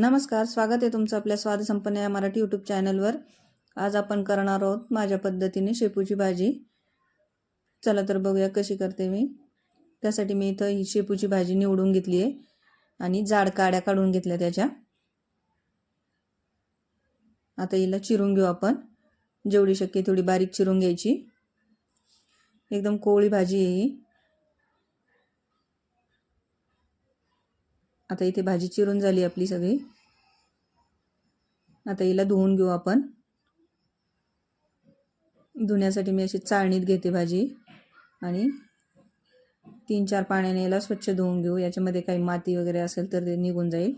नमस्कार स्वागत आहे तुमचं आपल्या स्वाद संपन्न या मराठी यूट्यूब चॅनलवर आज आपण करणार आहोत माझ्या पद्धतीने शेपूची भाजी. चला तर बघूया कशी करते मी. त्यासाठी मी इथं ही शेपूची भाजी निवडून घेतली आहे आणि जाड काड्या काढून घेतल्या त्याच्या. आता हिला चिरून घेऊ आपण. जेवढी शक्य तेवढी बारीक चिरून घ्यायची. एकदम कोवळी भाजी आहे ही. आता इथे भाजी चिरून झाली आपली सगळी. आता हिला धुवून घेऊ आपण. धुण्यासाठी मी अशी चाळणीत घेते भाजी. आणि तीन चार पाण्याने याला स्वच्छ धुवून घेऊ. याच्यामध्ये काही माती वगैरे असेल तर ते निघून जाईल.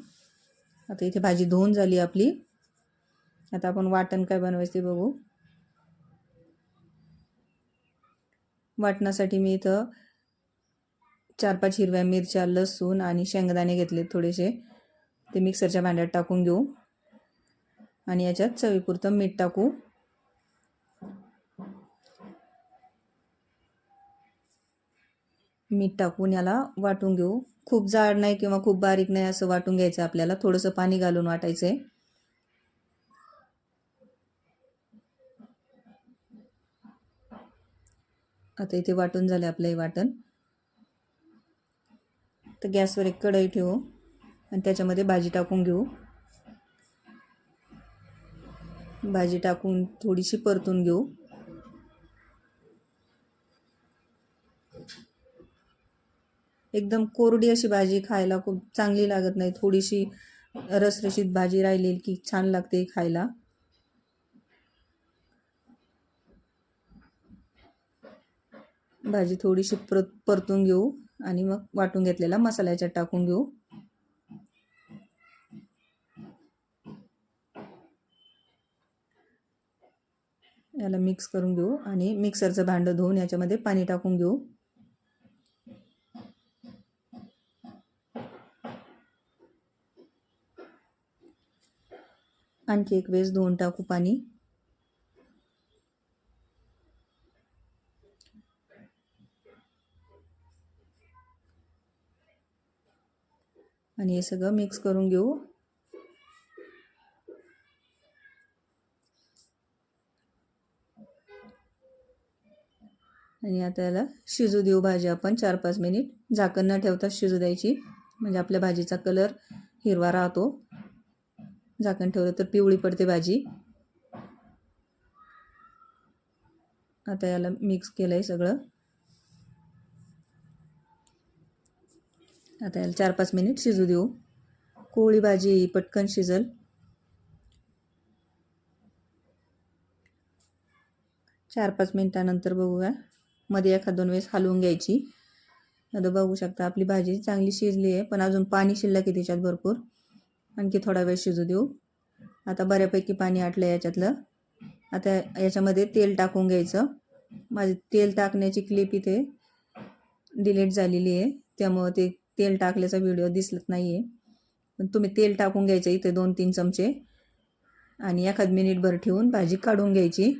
आता इथे भाजी धुवून झाली आपली. आता आपण वाटण काय बनवायचं ते बघू. वाटणासाठी मी इथं चार पाच हिरव्या मिरच्या लसूण आणि शेंगदाणे घेतले थोडेसे. ते मिक्सरच्या भांड्यात टाकून घेऊ. आणि याच्यात चवीपुरतं मीठ टाकू. मीठ टाकून याला वाटून घेऊ. खूप जाड नाही किंवा खूप बारीक नाही असं वाटून घ्यायचं आपल्याला. थोडंसं पाणी घालून वाटायचं आहे आता इथे वाटून झाले आपलं हे वाटण. तर गॅसवर एक कढई ठेवू आणि त्याच्यामध्ये भाजी टाकून घेऊ. भाजी टाकून थोडीशी परतून घेऊ. एकदम कोरडी अशी भाजी खायला खूप चांगली लागत नाही. थोडीशी रसरशीत भाजी राहिली की छान लागते खायला. भाजी थोडीशी परत परतून घेऊ. आणि मग वाटून घेतलेला मसाला याच्यात टाकून घेऊ. याला मिक्स करून घेऊ आणि मिक्सरचं भांडं धुवून याच्यामध्ये पाणी टाकून घेऊ. आणखी एक वेळेस धुवून टाकू पाणी. आणि हे सगळं मिक्स करून घेऊ. आणि आता याला शिजू देऊ भाजी आपण चार पाच मिनिट. झाकण न ठेवता शिजू द्यायची. म्हणजे आपल्या भाजीचा कलर हिरवा राहतो. झाकण ठेवलं तर पिवळी पडते भाजी. आता याला मिक्स केलं आहे सगळं. आता याला चार पाच मिनिट शिजू देऊ. कोळी भाजी पटकन शिजल. चार पाच मिनिटानंतर बघूया. मध्ये एखाद दोन वेळेस हलवून घ्यायची. आता बघू शकता आपली भाजी चांगली शिजली आहे पण अजून पाणी शिल्लक आहे त्याच्यात भरपूर. आणखी थोडा वेळ शिजू देऊ. आता बऱ्यापैकी पाणी आटलं याच्यातलं. आता याच्यामध्ये तेल टाकून घ्यायचं. माझी तेल टाकण्याची क्लिप इथे डिलीट झालेली आहे. त्यामुळं ते तेल टाकल्याचा व्हिडिओ दिसत नाही आहे पण तुम्ही तेल टाकून घ्यायचं इथे दोन तीन चमचे. आणि एखाद मिनिटभर ठेवून भाजी काढून घ्यायची.